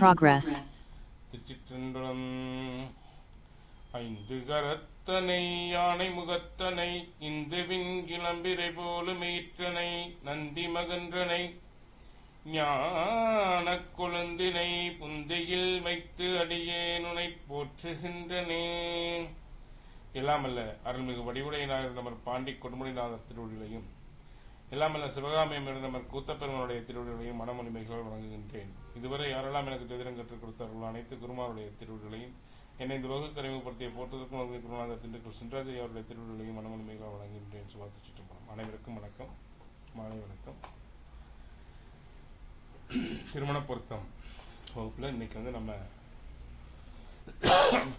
progress. திருச்சிற்றம்பலம் ஐந்து கரத்தனை யானை முகத்தனை இந்துவின் கிளம்பிரை போலும் ஈற்றனை நந்தி மகன்றனை ஞானக் குழந்தினை புந்தையில் வைத்து அடியேனுனை போற்றுகின்றனே எல்லாமல்ல அருள்மிகு வடிவுடையனாக நமர் பாண்டி கொடுமுடிநாதர் எல்லாம் எல்லாமல்ல சிவகாமியம் இருந்தமர் கூத்தப்பெருமனுடைய திருவிழையும் மனமொழிமைகளால் வழங்குகின்றேன் இதுவரை யாரெல்லாம் எனக்கு ஜோதிடம் கற்றுக் கொடுத்தார்களோ அனைத்து குருமாருடைய திருவிழையும் என்னை இந்த உலக அறிமுகப்படுத்திய போட்டதற்கும் அவர்கள் குருநாதர் திண்டுக்கல் சின்ராஜை அவருடைய திருவிழையும் மனமொழிமைகளால் வழங்குகின்றேன் சுபாத்து சிற்றம்பலம். அனைவருக்கும் வணக்கம். மாலை வணக்கம். திருமண பொருத்தம் வகுப்புல இன்னைக்கு வந்து நம்ம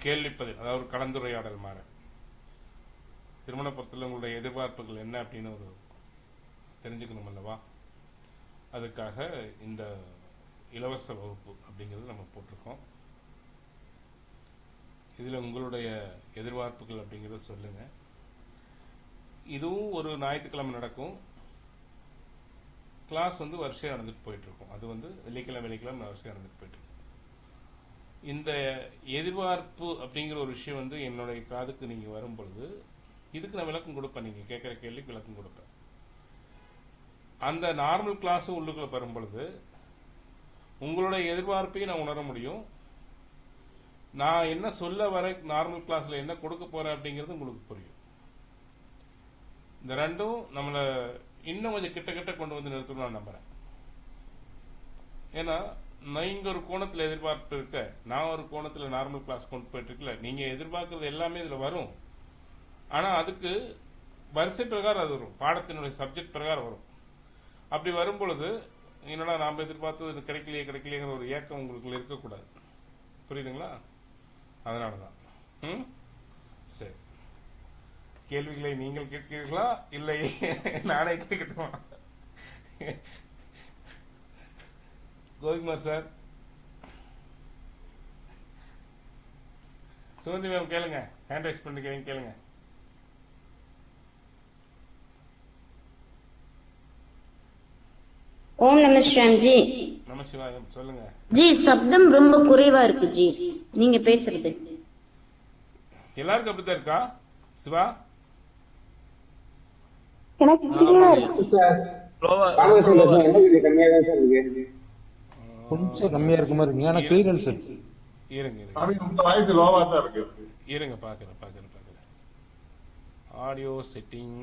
கேள்விப்பதில் அதாவது ஒரு கலந்துரையாடல் மாற திருமண பொருத்தத்தில் உங்களுடைய எதிர்பார்ப்புகள் என்ன அப்படின்னு ஒரு தெரிஞ்சுக்கணும் அல்லவா? அதுக்காக இந்த இலவச வகுப்பு அப்படிங்கிறது நம்ம போட்டிருக்கோம். இதில் உங்களுடைய எதிர்பார்ப்புகள் அப்படிங்கிறத சொல்லுங்க. இதுவும் ஒரு ஞாயிற்றுக்கிழமை நடக்கும். கிளாஸ் வந்து வரிசையாக நடந்துட்டு போயிட்டுருக்கும். அது வந்து வெள்ளிக்கிழமை வெள்ளிக்கிழமை வரிசையாக நடந்துட்டு போயிட்டுருக்கும். இந்த எதிர்பார்ப்பு அப்படிங்கிற ஒரு விஷயம் வந்து என்னுடைய காதுக்கு நீங்கள் வரும் பொழுது இதுக்கு நான் விளக்கம் கொடுப்பேன். நீங்கள் கேட்குற கேள்விக்கு விளக்கம் கொடுப்பேன். அந்த நார்மல் கிளாஸ் உள்ளுக்குள்ள பெறும் பொழுது உங்களுடைய எதிர்பார்ப்பையும் நான் உணர முடியும். நான் என்ன சொல்ல வர நார்மல் கிளாஸ்ல என்ன கொடுக்க போறேன் அப்படிங்கிறது உங்களுக்கு புரியும். இந்த ரெண்டும் நம்மளை இன்னும் கொஞ்சம் கிட்ட கிட்ட கொண்டு வந்து நிறுத்தணும் நான் நம்புறேன். ஏன்னா நீங்க ஒரு கோணத்துல எதிர்பார்ப்பு இருக்க நான் ஒரு கோணத்துல நார்மல் கிளாஸ் கொண்டு போயிட்டு இருக்கல நீங்க எதிர்பார்க்கறது எல்லாமே இதுல வரும். ஆனா அதுக்கு வரிசை பிரகாரம் அது வரும். பாடத்தினுடைய சப்ஜெக்ட் பிரகாரம் வரும். அப்படி வரும் பொழுது என்னடா நாம் எதிர்பார்த்தது கிடைக்கலையே கிடைக்கலையேங்கிற ஒரு ஏக்கம் உங்களுக்குள்ள இருக்கக்கூடாது. புரியுதுங்களா? அதனால தான் ம்? சரி. கேள்விகளை நீங்கள் கேட்கிறீர்களா? இல்லை. நானே கேட்கட்டுமா? கோபிமார் சார். சுகந்தி மேம் கேளுங்க. ஹேண்ட் ரைஸ் பண்ணி கேளுங்க. ஓம் நம ஜி சொல்லுங்க. ஜி சப்தம் ரொம்ப குறைவா இருக்கு ஜி. நீங்க பேசுறது. எல்லாருக்கும் அப்படித்தான் இருக்கா? சிவா? எனக்கு கிளியரா இருக்கு கொஞ்சம் கம்மியா இருக்க மாதிரி இருக்கு ஆனா கிளியரன்ஸ் இருக்கு. இருங்க இருங்க. லோவா தான் இருக்கு இருங்க பார்க்குறேன் பார்க்குறேன் பார்க்குறேன் ஆடியோ செட்டிங்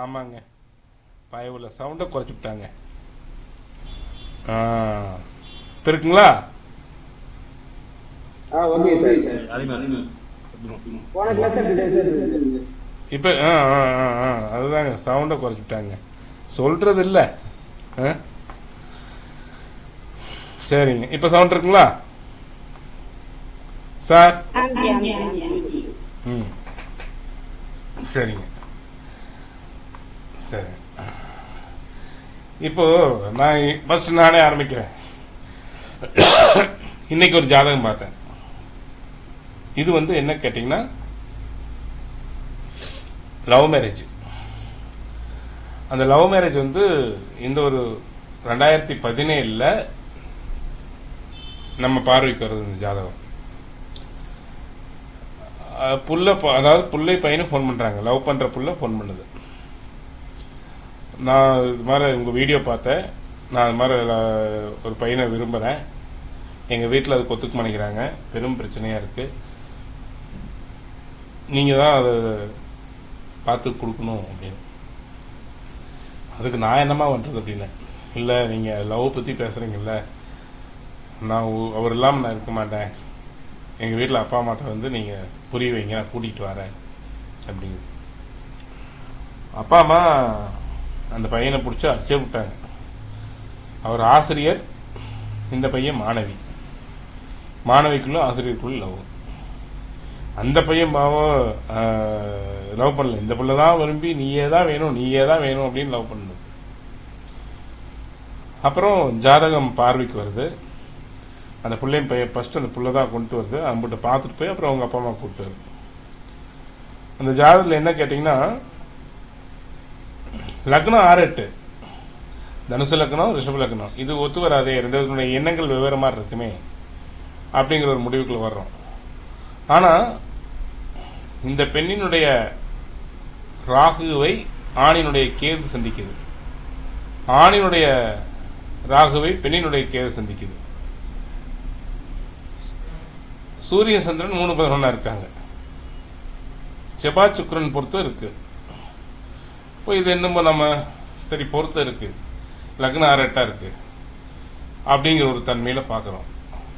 ஆமாங்க. பயவுள்ள சவுண்டை குறைச்சி விட்டாங்க. ஆ இப்போ இருக்குங்களா. இப்போ ஆ ஆ ஆ ஆ அதுதாங்க சவுண்டை குறைச்சி விட்டாங்க. சொல்றது இல்ல ஆ? சரிங்க. இப்போ சவுண்ட் இருக்குங்களா? சார்? ம். சரிங்க. சரி. இப்போ நான் ஃபர்ஸ்ட் நானே ஆரம்பிக்கிறேன். இன்னைக்கு ஒரு ஜாதகம் பார்த்தேன். இது வந்து என்ன கேட்டிங்கன்னா லவ் மேரேஜ் அந்த லவ் மேரேஜ் வந்து இந்த ஒரு ரெண்டாயிரத்தி பதினேழில் நம்ம பார்வைக்கு வருது இந்த ஜாதகம். புள்ள ப- அதாவது புள்ளை பையனும் ஃபோன் பண்ணுறாங்க லவ் பண்ணுற புள்ள ஃபோன் பண்ணுது. நான் இது மாதிரி உங்கள் வீடியோ பார்த்தேன். நான் இது மாதிரி ஒரு பையனை விரும்புகிறேன் எங்கள் வீட்டில் அது கொத்துக்க மாட்டேங்கிறாங்க பெரும் பிரச்சனையாக இருக்கு. நீங்கள் தான் அதை பார்த்து கொடுக்கணும் அப்படின்னு. அதுக்கு நான் என்னமா பண்ணுறது அப்படின்னு? இல்லை நீங்கள் லவ் பற்றி பேசுகிறீங்கல்ல நான் அவர் இல்லாமல் நான் இருக்க மாட்டேன். எங்கள் வீட்டில் அப்பா அம்மாட்ட வந்து நீங்கள் புரிய வைங்க நான் கூட்டிகிட்டு வரேன் அப்படிங்க அப்பா அம்மா அந்த பையனை பிடிச்சி அடிச்சே விட்டாங்க. அவர் ஆசிரியர் இந்த பையன் மாணவி. மாணவிக்குள்ளே ஆசிரியருக்குள்ளே லவ் அந்த பையன் பாவம் லவ் பண்ணல. இந்த பிள்ளை தான் விரும்பி நீயே தான் வேணும் நீயே தான் வேணும் அப்படின்னு லவ் பண்ணு அப்புறம் ஜாதகம் பார்வைக்கு வருது. அந்த பிள்ளையும் பையன் ஃபர்ஸ்ட் அந்த பிள்ளை தான் கொண்டு வருது. அவங்ககிட்ட பார்த்துட்டு போய் அப்புறம் அவங்க அப்பா அம்மா கூப்பிட்டு வருது அந்த ஜாதகத்தில் என்ன கேட்டிங்கன்னா லக்னம் ஆறு எட்டு. தனுசு லக்னம் ரிஷப லக்னம். இது ஒத்து வராதே. ரெண்டு எண்ணங்கள் வெவ்வேறு மாதிரி இருக்குமே அப்படிங்கிற ஒரு முடிவுக்குள்ள வர்றோம். ஆனா இந்த பெண்ணினுடைய ராகுவை ஆணினுடைய கேது சந்திக்குது. ஆணினுடைய ராகுவை பெண்ணினுடைய கேது சந்திக்குது. சூரிய சந்திரன் மூணு பதினொன்னா இருக்காங்க. செவ்வாய் சுக்கரன் பொறுத்தும் இருக்கு. இப்போ இது என்னமோ நம்ம சரி பொறுத்த இருக்கு. லக்ன ஆரட்டா இருக்கு. அப்படிங்கிற ஒரு தன்மையில பார்க்குறோம்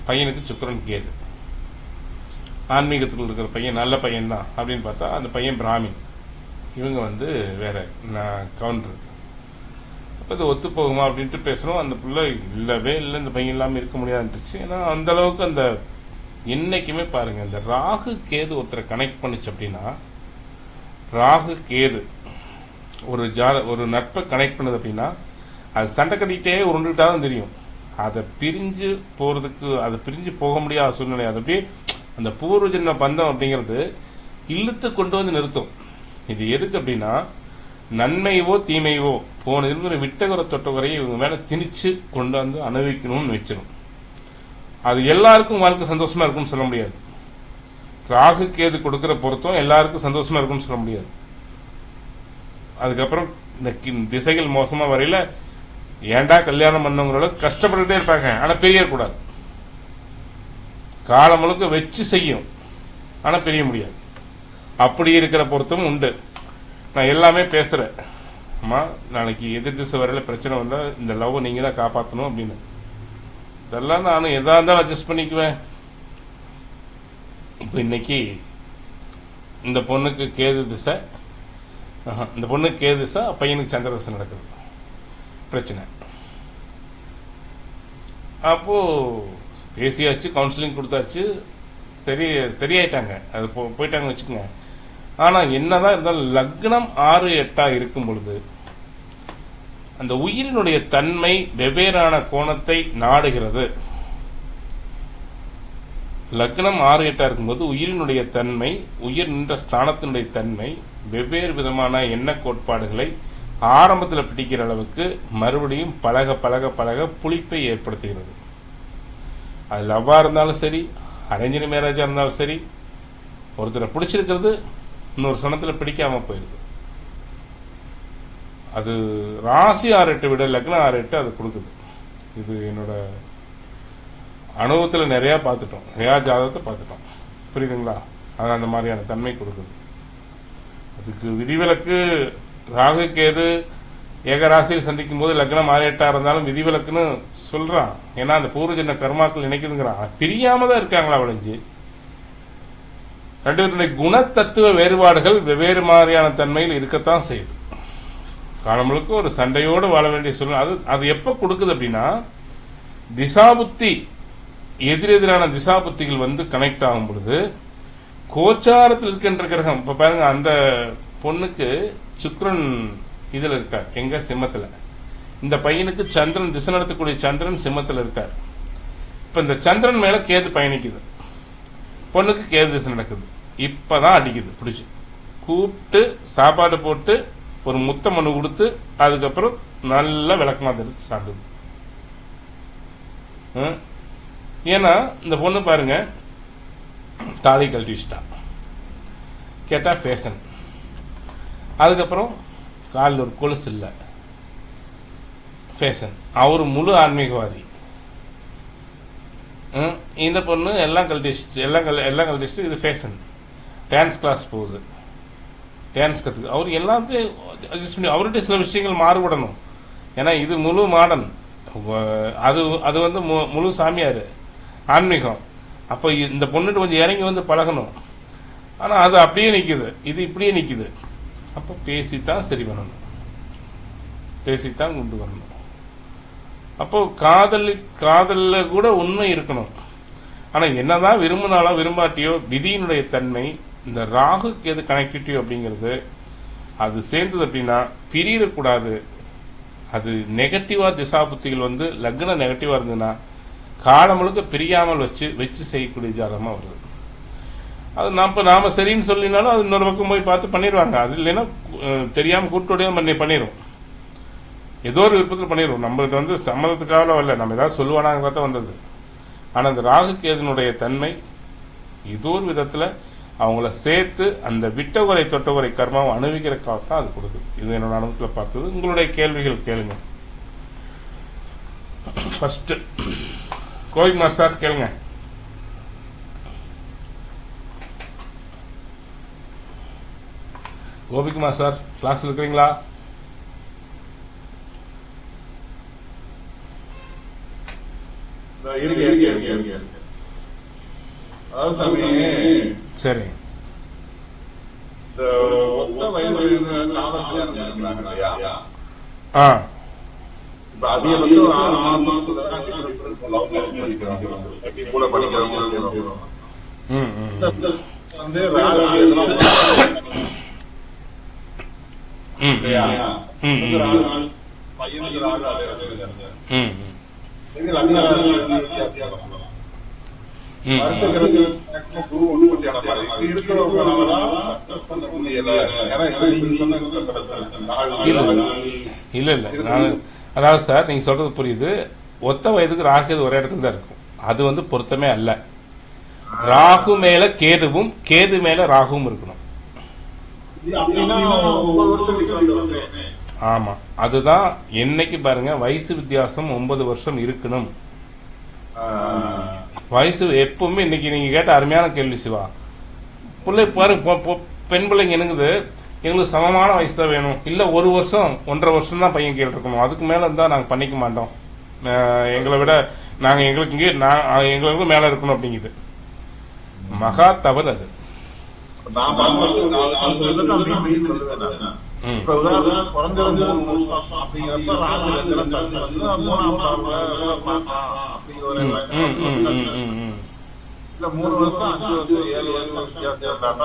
பையனுக்கு சுக்கரன் கேது. ஆன்மீகத்துக்குள் இருக்கிற பையன் நல்ல பையன் தான் அப்படின்னு பார்த்தா அந்த பையன் பிராமின். இவங்க வந்து வேற கவுண்டர். அப்போ இது ஒத்து போகுமா அப்படின்ட்டு பேசுகிறோம் அந்த பிள்ளை இல்லவே இல்லை இந்த பையன் இல்லாமல் இருக்க முடியாதுன்ட்டுச்சு ஏன்னா அந்த அளவுக்கு அந்த என்னைக்குமே பாருங்க இந்த ராகு கேது ஒருத்தரை கனெக்ட் பண்ணுச்சு அப்படின்னா ராகு கேது ஒரு ஜாத ஒரு நட்பை கனெக்ட் பண்ணுது அப்படின்னா அது சண்டை கட்டிக்கிட்டே உருண்டுகிட்டா தான் தெரியும். அதை பிரிஞ்சு போகிறதுக்கு அதை பிரிஞ்சு போக முடியாத சூழ்நிலை. அதை அப்படியே அந்த பூர்வ ஜென்ம பந்தம் அப்படிங்கிறது இழுத்து கொண்டு வந்து நிறுத்தும். இது எதுக்கு அப்படின்னா நன்மையவோ தீமையவோ போன இருக்கிற விட்டகுற தொட்டகுறையை இவங்க மேலே திணிச்சு கொண்டு வந்து அனுபவிக்கணும்னு வச்சிடும் அது எல்லாருக்கும் வாழ்க்கை சந்தோஷமா இருக்கும்னு சொல்ல முடியாது. ராகு கேது கொடுக்கிற பொருத்தம் எல்லாருக்கும் சந்தோஷமா இருக்கும்னு சொல்ல முடியாது. அதுக்கப்புறம் இந்த கி- திசைகள் மோசமா வரையில ஏன்டா கல்யாணம் பண்ணவங்களோட கஷ்டப்பட்டுட்டே இருப்பாங்க. ஆனா பெரியக்கூடாது காலம் முழுக்க வச்சு செய்யும். ஆனா பெரிய முடியாது. அப்படி இருக்கிற பொருத்தமும் உண்டு. நான் எல்லாமே பேசுறேன். அம்மா நாளைக்கு எதிர் திசை வரையில பிரச்சனை வந்தா இந்த லவ் நீங்க தான் காப்பாற்றணும் அப்படின்னு. இதெல்லாம் நானும் எதா இருந்தாலும் அட்ஜஸ்ட் பண்ணிக்குவேன். இப்போ இன்னைக்கு இந்த பொண்ணுக்கு கேது திசை. இந்த பொண்ணுக்கு கேதுசா பையனுக்கு சந்திர நடக்குது. பிரச்சனை. அப்போ பேசியாச்சு கவுன்சிலிங் கொடுத்தாச்சு. சரி சரியாயிட்டாங்க. அது போ போயிட்டாங்கன்னு வச்சுக்கோங்க. ஆனா என்னதான் இருந்தாலும் லக்னம் ஆறு எட்டா இருக்கும் பொழுது அந்த உயிரினுடைய தன்மை வெவ்வேறான கோணத்தை நாடுகிறது. லக்னம் ஆறு எட்டா இருக்கும்போது உயிரினுடைய தன்மை உயிர் நின்ற ஸ்தானத்தினுடைய தன்மை வெவ்வேறு விதமான எண்ண கோட்பாடுகளை ஆரம்பத்தில் பிடிக்கிற அளவுக்கு மறுபடியும் பழக பழக பழக புளிப்பை ஏற்படுத்துகிறது. அது லவ்வாக இருந்தாலும் சரி அரேஞ்சு மேரேஜாக இருந்தாலும் சரி ஒருத்தரை பிடிச்சிருக்கிறது இன்னொரு சனத்தில் பிடிக்காமல் போயிடுது அது ராசி ஆறு எட்டு விட லக்னம் ஆறு எட்டு அது கொடுக்குது. இது என்னோட அனுபவத்தில் நிறையா பார்த்துட்டோம். நிறையா ஜாதகத்தை பார்த்துட்டோம். புரியுதுங்களா? அது அந்த மாதிரியான தன்மை கொடுக்குது. அதுக்கு விதிவிலக்கு ராகு கேது ஏகராசியில் சந்திக்கும் போது லக்னம் மாறியட்டா இருந்தாலும் விதிவிலக்குன்னு சொல்றான். ஏன்னா அந்த பூர்வஜன்ம கர்மாக்கள் நினைக்குதுங்கிறான். பிரியாம தான் இருக்காங்களா அவளைஞ்சு? ரெண்டு பேருடைய குணத்தத்துவ வேறுபாடுகள் வெவ்வேறு மாதிரியான தன்மையில் இருக்கத்தான் செய்யுது. காலம் ஒரு சண்டையோடு வாழ வேண்டிய சூழ்நிலை. அது அது எப்போ கொடுக்குது அப்படின்னா திசாபுத்தி எதிரெதிரான திசாபுத்திகள் வந்து கனெக்ட் ஆகும் பொழுது கோச்சாரத்தில் இருக்கின்ற கிரகம். இப்ப பாருங்க அந்த பொண்ணுக்கு சுக்ரன் இதுல இருக்கார் எங்க சிம்மத்துல. இந்த பையனுக்கு சந்திரன் திசை நடத்தக்கூடிய சந்திரன் சிம்மத்துல இருக்கார். இப்ப இந்த சந்திரன் மேல கேது பயணிக்குது. பொண்ணுக்கு கேது திசை நடக்குது. இப்பதான் அடிக்குது பிடிச்சி. கூப்பிட்டு சாப்பாடு போட்டு ஒரு முத்த மனு கொடுத்து அதுக்கப்புறம் நல்ல விளக்கமா தெரிஞ்சு சாப்பிடுது. ஏன்னா இந்த பொண்ணு பாருங்க தாலி கழட்டி வச்சுட்டான். கேட்டால் ஃபேஷன் அதுக்கப்புறம் காலில் ஒரு கொலுசு இல்லை. ஃபேஷன் அவர் முழு ஆன்மீகவாதி. இந்த பொண்ணு எல்லாம் கழட்டிச்சு எல்லாம் கல் எல்லாம் கழட்டிச்சு இது ஃபேஷன் டான்ஸ் கிளாஸ் போகுது. டான்ஸ் கற்றுக்கு அவர் எல்லாத்தையும் அட்ஜஸ்ட் பண்ணி அவர்கிட்ட சில விஷயங்கள் மாறுபடணும். ஏன்னா இது முழு மாடர்ன். அது அது வந்து மு- முழு சாமியார். ஆன்மீகம். அப்போ இந்த பொண்ணுட்டு கொஞ்சம் இறங்கி வந்து பழகணும். ஆனால் அது அப்படியே நிற்குது இது இப்படியே நிற்குது அப்போ பேசித்தான் சரி பண்ணணும். பேசித்தான் கொண்டு வரணும். அப்போ காதல் காதலில் கூட உண்மை இருக்கணும். ஆனா என்னதான் விரும்பினாலும் விரும்பாட்டியோ விதியினுடைய தன்மை இந்த ராகுக்கு எது கனெக்டிவிட்டி அப்படிங்கிறது அது சேர்ந்தது அப்படின்னா பிரியக்கூடாது அது நெகட்டிவா திசா புத்திகள் வந்து லக்ன நெகட்டிவா இருந்ததுன்னா காலம் முழுக்க பிரியாமல் வச்சு வச்சு செய்யக்கூடிய ஜாதகமாக வருது. அது நாம் நாம் சரின்னு சொல்லினாலும் அது இன்னொரு பக்கம் போய் பார்த்து பண்ணிடுவாங்க. அது இல்லைன்னா தெரியாமல் தெரியாம கூட்டோடைய பண்ணி பண்ணிடுவோம் ஏதோ ஒரு விருப்பத்தில் பண்ணிடுவோம் நம்மளுக்கு வந்து சம்மதத்துக்காக இல்லை நம்ம ஏதாவது சொல்லுவானாங்க தான் வந்தது. ஆனால் அந்த ராகு தன்மை ஏதோ ஒரு விதத்தில் அவங்கள சேர்த்து அந்த விட்டவரை தொட்டவரை கர்மாவை அணுவிக்கிற தான் அது கொடுக்குது. இது என்னோட அனுபவத்தில் பார்த்தது. உங்களுடைய கேள்விகள் கேளுங்க. ஃபஸ்ட்டு கோவிக்குமார் சார் கேளுங்க கோபிக்குமார் சார் கிளாஸ்ல இருக்கிறீங்களா சரி ஆ அதிகபட்சம் கூட படிக்கிறவங்க வந்து குரு உற்பத்தியான மாதிரி. இப்படி இல்ல இல்ல அதாவது சார் நீங்க சொல்றது புரியுது ஒத்த வயதுக்கு ராகு ஒரே இடத்துல தான் இருக்கும். அது வந்து பொருத்தமே அல்ல. ராகு மேல கேதுவும் கேது மேல ராகுவும் இருக்கணும். ஆமா. அதுதான் என்னைக்கு பாருங்க வயசு வித்தியாசம் ஒன்பது வருஷம் இருக்கணும். வயசு எப்பவுமே இன்னைக்கு நீங்க கேட்ட அருமையான கேள்வி சிவா. பிள்ளை பாருங்க பெண் பிள்ளைங்க என்னங்குது? எங்களுக்கு சமமான வயசு தான் வேணும். இல்ல ஒரு வருஷம் ஒன்றரை வருஷம் தான் பையன் கீழ இருக்கணும் அதுக்கு மேல இருந்தா நாங்க பண்ணிக்க மாட்டோம். எங்களை விட நாங்க எங்களுக்கு இங்கே நான் எங்களுக்கு மேல இருக்கணும் அப்படிங்குது. மகா தவறு அது. வருஷம் மூணு வருஷம் அஞ்சு வருஷம் ஏழு வருஷம் வித்தியாசம்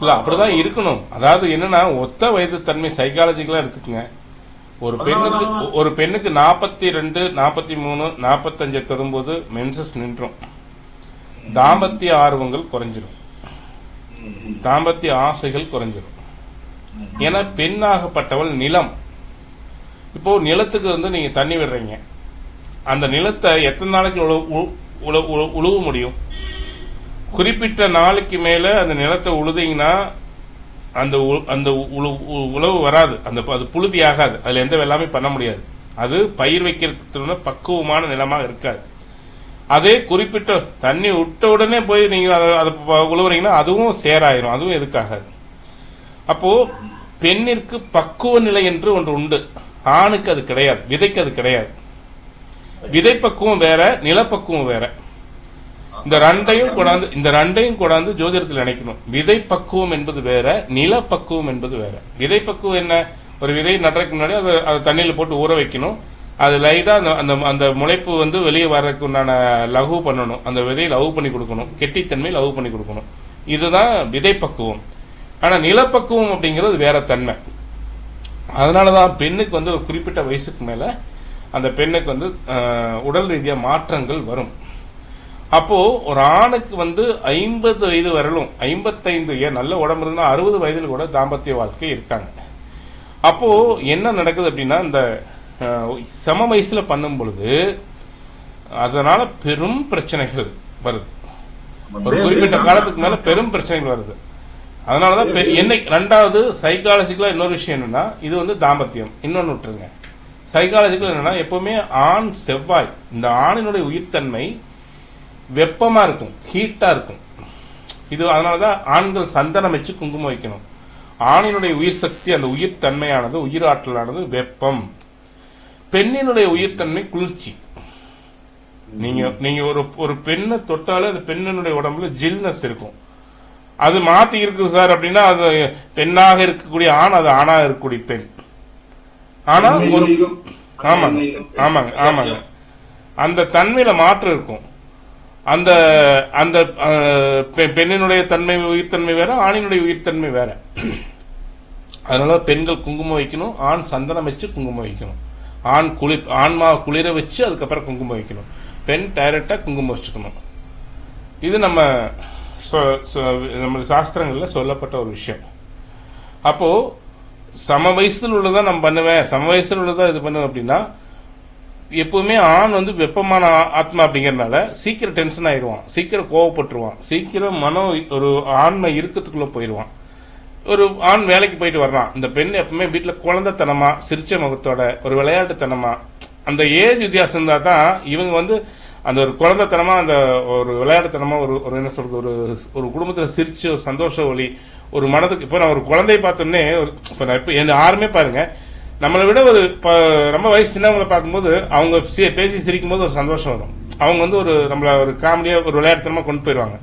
இல்ல அப்படிதான் இருக்கணும். அதாவது என்னன்னா ஒத்த வயது தன்மை சைக்காலஜிக்கலா எடுத்துக்கங்க. ஒரு பெண்ணுக்கு ஒரு பெண்ணுக்கு நாற்பத்தி ரெண்டு நாற்பத்தி மூணு நாற்பத்தஞ்சு தொடும்போது மென்சஸ் நின்றும். தாம்பத்திய ஆர்வங்கள் குறைஞ்சிரும். தாம்பத்திய ஆசைகள் குறைஞ்சிரும். ஏன்னா பெண்ணாகப்பட்டவள் நிலம். இப்போ நிலத்துக்கு வந்து நீங்க தண்ணி விடுறீங்க. அந்த நிலத்தை எத்தனை நாளைக்கு உழவு- உழு- உழு- உழு- உழுவ முடியும்? குறிப்பிட்ட நாளுக்கு மேல அந்த நிலத்தை உழுதிங்கன்னா அந்த உ- அந்த உ- உழவு வராது. அந்த அது புழுதி ஆகாது. அதுல எந்த வெள்ளாமே பண்ண முடியாது. அது பயிர் வைக்கிறதுக்கு பக்குவமான நிலமாக இருக்காது. அதே குறிப்பிட்ட தண்ணி விட்ட உடனே போய் நீங்க அதை அதை உழுவுறீங்கன்னா அதுவும் சேராயிரும். அதுவும் எதுக்காகாது. அப்போ பெண்ணிற்கு பக்குவ நிலை என்று ஒன்று உண்டு. ஆணுக்கு அது கிடையாது. விதைக்கு அது கிடையாது. விதை பக்குவம் வேற நிலப்பக்குவம் வேற. இந்த ரெண்டையும் கொண்டாந்து இந்த ரெண்டையும் கொண்டாந்து ஜோதிடத்தில் இணைக்கணும். விதை பக்குவம் என்பது வேற நில பக்குவம் என்பது வேற. விதை பக்குவம் என்ன? ஒரு விதை நடுறதுக்கு முன்னாடி அதை அதை தண்ணியில் போட்டு ஊற வைக்கணும். அது லைட்டா அந்த அந்த அந்த முளைப்பு வந்து வெளியே வர்றதுக்கு உண்டான லகு பண்ணணும். அந்த விதையை லவ் பண்ணி கொடுக்கணும். கெட்டித்தன்மை லவ் பண்ணி கொடுக்கணும். இதுதான் விதை பக்குவம். ஆனா நிலப்பக்குவம் அப்படிங்கிறது வேற தன்மை. அதனாலதான் பெண்ணுக்கு வந்து ஒரு குறிப்பிட்ட வயசுக்கு மேல அந்த பெண்ணுக்கு வந்து உடல் ரீதியா மாற்றங்கள் வரும். அப்போ ஒரு ஆணுக்கு வந்து ஐம்பது வயது வரலும் ஐம்பத்தைந்து ஏன் நல்ல உடம்பு இருந்தா அறுபது வயதில் கூட தாம்பத்திய வாழ்க்கை இருக்காங்க. அப்போ என்ன நடக்குது அப்படின்னா இந்த சம வயசுல பண்ணும் பொழுது அதனால பெரும் பிரச்சனைகள் வருது. ஒரு குறிப்பிட்ட காலத்துக்கு மேல பெரும் பிரச்சனைகள் வருது. அதனாலதான் என்னை ரெண்டாவது சைக்காலஜிக்கலா இன்னொரு விஷயம் என்னன்னா இது வந்து தாம்பத்தியம். இன்னொன்னு விட்டுருங்க. சைக்காலஜிக்கல் என்னன்னா எப்பவுமே ஆண் செவ்வாய் இந்த ஆணினுடைய உயிர்த்தன்மை வெப்பமா இருக்கும் ஹீட்டா இருக்கும். இது அதனாலதான் ஆண்கள் சந்தனம் வச்சு குங்குமம் வைக்கணும். ஆணினுடைய உயிர் சக்தி அந்த உயிர் தன்மையானது உயிர் ஆற்றலானது வெப்பம். பெண்ணினுடைய உயிர்த்தன்மை குளிர்ச்சி. நீங்க நீங்க ஒரு ஒரு பெண்ணை தொட்டாலே அந்த பெண்ணினுடைய உடம்புல ஜில்னஸ் இருக்கும். அது மாத்தி இருக்குது சார் அப்படின்னா அது பெண்ணாக இருக்கக்கூடிய ஆண் அது ஆணாக இருக்கக்கூடிய பெண். ஆனா ஒரு ஆமாங்க ஆமாங்க ஆமாங்க. அந்த தன்மையில மாற்றம் இருக்கும். அந்த அந்த பெ- பெண்ணினுடைய தன்மை உயிர்த்தன்மை வேற ஆணினுடைய உயிர்த்தன்மை வேற. அதனால பெண்கள் குங்குமம் வைக்கணும் ஆண் சந்தனம் வச்சு குங்குமம் வைக்கணும். ஆண் குளி ஆன்மா குளிர வச்சு அதுக்கப்புறம் குங்குமம் வைக்கணும். பெண் டைரக்டா குங்குமம் வச்சுக்கணும். இது நம்ம நம்ம சாஸ்திரங்கள்ல சொல்லப்பட்ட ஒரு விஷயம். அப்போ சம வயசுல உள்ளதான் நான் பண்ணுவேன். சம வயசுல உள்ளதான் இது பண்ணுவேன் அப்படின்னா எப்பவுமே ஆண் வந்து வெப்பமான ஆத்மா அப்படிங்கறதுனால சீக்கிரம் டென்ஷன் ஆயிடுவான். சீக்கிரம் கோவப்பட்டுருவான். சீக்கிரம் மனம் ஒரு ஆண்மை இறுக்கத்துக்குள்ள போயிடுவான். ஒரு ஆண் வேலைக்கு போயிட்டு வர்றான். இந்த பெண் எப்பவுமே வீட்டில் குழந்தைத்தனமா சிரிச்ச முகத்தோட ஒரு விளையாட்டுத்தனமா அந்த ஏஜ் வித்தியாசம் இருந்தா தான் இவங்க வந்து அந்த ஒரு குழந்தைத்தனமா அந்த ஒரு விளையாட்டுத்தனமா ஒரு ஒரு என்ன சொல்றது ஒரு ஒரு குடும்பத்தில் சிரிச்சு ஒரு சந்தோஷ ஒளி ஒரு மனதுக்கு இப்போ நான் ஒரு குழந்தைய பார்த்தோன்னே ஒரு இப்போ நான் இப்போ என்ன யாருமே பாருங்க நம்மளை விட ஒரு ரொம்ப வயசு சின்னவங்களை பார்க்கும்போது அவங்க சி- பேசி சிரிக்கும் போது ஒரு சந்தோஷம் வரும். அவங்க வந்து ஒரு நம்மள ஒரு காமெடியாக ஒரு விளையாட்டுத்தனமா கொண்டு போயிடுவாங்க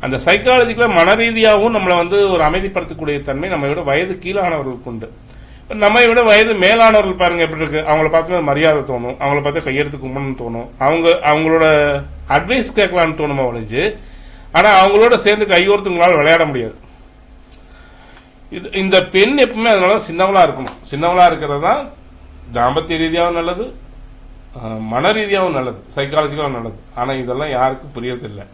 அந்த சைக்காலஜிக்கலாக மன ரீதியாகவும் நம்மளை வந்து ஒரு அமைதிப்படுத்தக்கூடிய தன்மை நம்ம விட வயது கீழானவர்களுக்கு உண்டு. இப்ப நம்மை விட வயது மேலானவர்கள் பாருங்க எப்படி இருக்கு. அவங்கள பார்த்து மரியாதை தோணும். அவங்கள பார்த்து கையெடுத்து கும்பணும்னு தோணும். அவங்க அவங்களோட அட்வைஸ் கேட்கலான்னு தோணுமா ஒழிஞ்சு ஆனால் அவங்களோட சேர்ந்து கையோர்த்து விளையாட முடியாது. இது இந்த பெண் எப்பவுமே அதனால சின்னவளா இருக்கணும். சின்னவளா இருக்கிறது தான் தாம்பத்திய ரீதியாகவும் நல்லது மன ரீதியாகவும் நல்லது சைக்காலஜிக்கலாகவும் நல்லது. ஆனால் இதெல்லாம் யாருக்கும் புரியறதில்லை.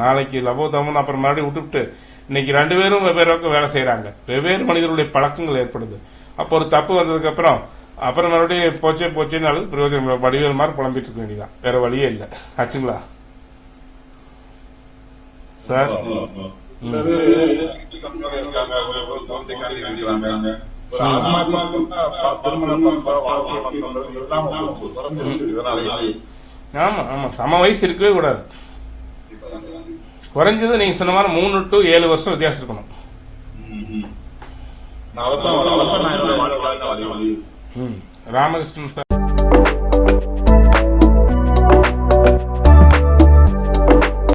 நாளைக்கு லவோ தமன் அப்புறம் மறுபடியும் விட்டுவிட்டு இன்னைக்கு ரெண்டு பேரும் வெவ்வேறு பக்கம் வேலை செய்கிறாங்க வெவ்வேறு மனிதர்களுடைய பழக்கங்கள் ஏற்படுது. அப்போ ஒரு தப்பு வந்ததுக்கு அப்புறம் அப்புறம் மறுபடியும் போச்சே போச்சேன்னு அல்லது பிரயோஜனம் வடிவேல் மாதிரி புலம்பிட்டு இருக்க வேண்டியதான் வேற வழியே இல்லை. ஆச்சுங்களா? சார்? ஆமா ஆமா. சம வயசு இருக்கவே கூடாது. குறைஞ்சது நீங்க சொன்ன மாதிரி மூணு டு ஏழு வருஷம் வித்தியாசம் இருக்கணும். ராமகிருஷ்ணன் சார்.